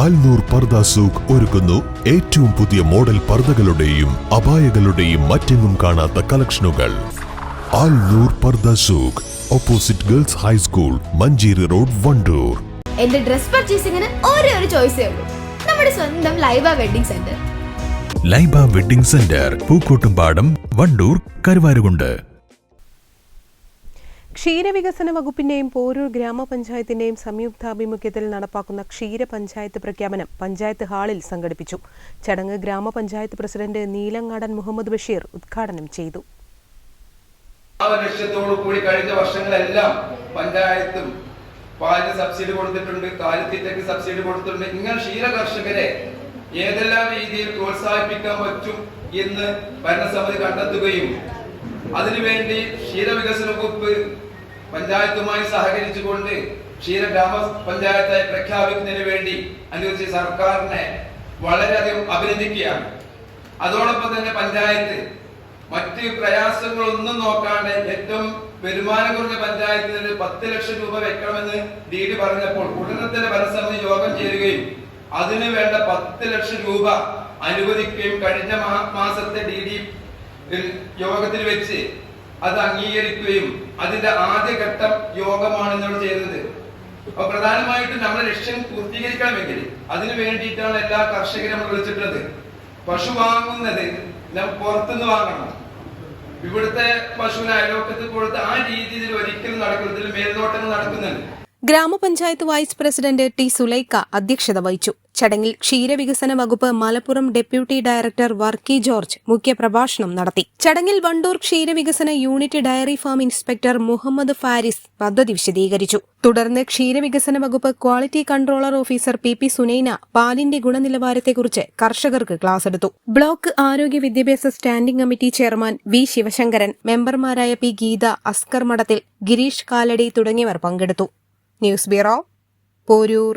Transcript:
ആൽനൂർ പർദ സൂഖ് ഒരുക്കുന്നു ഏറ്റവും പുതിയ മോഡൽ പർദകളുടെയും അപായകളുടെയും മറ്റെങ്ങും കാണാത്ത കളക്ഷനുകൾ. ആൽനൂർ പർദ സൂഖ് opposite girls high school Manjeri road Wandoor. എന്റെ ഡ്രസ് പർച്ചേസിംഗിന് ഒരേ ഒരു ചോയ്സേ ഉള്ളൂ. നമ്മുടെ സ്വന്തം Laiba wedding centre. Laiba wedding centre Pookkottumpadam Wandoor Karuvarakundu. ക്ഷീരവികസന വകുപ്പിന്റെയും പോരൂർ ഗ്രാമപഞ്ചായത്തിന്റെയും സംയുക്താഭിമുഖ്യത്തിൽ നടപ്പാക്കുന്ന ക്ഷീര പഞ്ചായത്ത് പ്രഖ്യാപനം പഞ്ചായത്ത് ഹാളിൽ സംഘടിപ്പിച്ചു. ചടങ്ങ് ഗ്രാമപഞ്ചായത്ത് പ്രസിഡന്റ് നീലങ്ങാടൻ മുഹമ്മദ് ബഷീർ ഉദ്ഘാടനം ചെയ്തു. ലക്ഷ്യത്തോടു കൂടി കഴിഞ്ഞ വർഷങ്ങളെല്ലാം പഞ്ചായത്തും പാലിന് സബ്സിഡി കൊടുത്തിട്ടുണ്ട് കാലിത്തീറ്റയ്ക്ക് സബ്സിഡി കൊടുത്തിട്ടുണ്ട്. ഇങ്ങനെ ക്ഷീര കർഷകരെ ഏതെല്ലാം രീതിയിൽ പ്രോത്സാഹിപ്പിക്കാൻ പറ്റും എന്ന് ഭരണസമിതി കണ്ടെത്തുകയും അതിനുവേണ്ടി ക്ഷീരവികസന വകുപ്പ് പഞ്ചായത്തുമായി സഹകരിച്ചുകൊണ്ട് ക്ഷീര ഗ്രാമ പഞ്ചായത്തായി പ്രഖ്യാപിക്കുന്നതിന് വേണ്ടി അനുവദിച്ച സർക്കാരിനെ വളരെയധികം അഭിനന്ദിക്കുകയാണ്. അതോടൊപ്പം തന്നെ പഞ്ചായത്ത് മറ്റ് പ്രയാസങ്ങളൊന്നും നോക്കാണ്ട് ഏറ്റവും വരുമാനം കുറഞ്ഞ പഞ്ചായത്തിൽ നിന്ന് പത്ത് ലക്ഷം രൂപ വെക്കണമെന്ന് ഡി ഡി പറഞ്ഞപ്പോൾ ഉടനെ തന്നെ പരസമിതി യോഗം ചേരുകയും അതിനു വേണ്ട പത്ത് ലക്ഷം രൂപ അനുവദിക്കുകയും കഴിഞ്ഞ മാസത്തെ ഡി ഡി യോഗത്തിൽ വെച്ച് അത് അംഗീകരിക്കുകയും അതിന്റെ ആദ്യഘട്ടം യോഗമാണ് നമ്മൾ ചെയ്യുന്നത്. അപ്പൊ പ്രധാനമായിട്ടും നമ്മുടെ ലക്ഷ്യം പൂർത്തീകരിക്കണമെങ്കിൽ അതിനു വേണ്ടിയിട്ടാണ് എല്ലാ കർഷകരും നമ്മൾ വിളിച്ചിട്ടുള്ളത്. പശു വാങ്ങുന്നത് പുറത്തുനിന്ന് വാങ്ങണം. ഇവിടുത്തെ പശുവിനെ അയലോക്കത്ത് കൊടുത്ത് ആ രീതിയിൽ ഒരിക്കലും നടക്കുന്നതിൽ മേൽനോട്ടങ്ങൾ നടക്കുന്നുണ്ട്. ഗ്രാമപഞ്ചായത്ത് വൈസ് പ്രസിഡന്റ് ടി സുലൈക്ക അധ്യക്ഷത വഹിച്ചു. ചടങ്ങിൽ ക്ഷീരവികസന വകുപ്പ് Malappuram deputy director Varkey George മുഖ്യപ്രഭാഷണം നടത്തി. ചടങ്ങിൽ വണ്ടൂർ ക്ഷീരവികസന unit dairy farm inspector Muhammad Faris പദ്ധതി വിശദീകരിച്ചു. തുടർന്ന് ക്ഷീരവികസന വകുപ്പ് quality controller officer P P Sunaina പാലിന്റെ ഗുണനിലവാരത്തെക്കുറിച്ച് കർഷകർക്ക് ക്ലാസ് എടുത്തു. ബ്ലോക്ക് ആരോഗ്യ വിദ്യാഭ്യാസ standing committee chairman V Sivasankaran മെമ്പർമാരായ പി ഗീത അസ്കർ മഠത്തിൽ ഗിരീഷ് കാലടി തുടങ്ങിയവർ പങ്കെടുത്തു. News bureau Porur.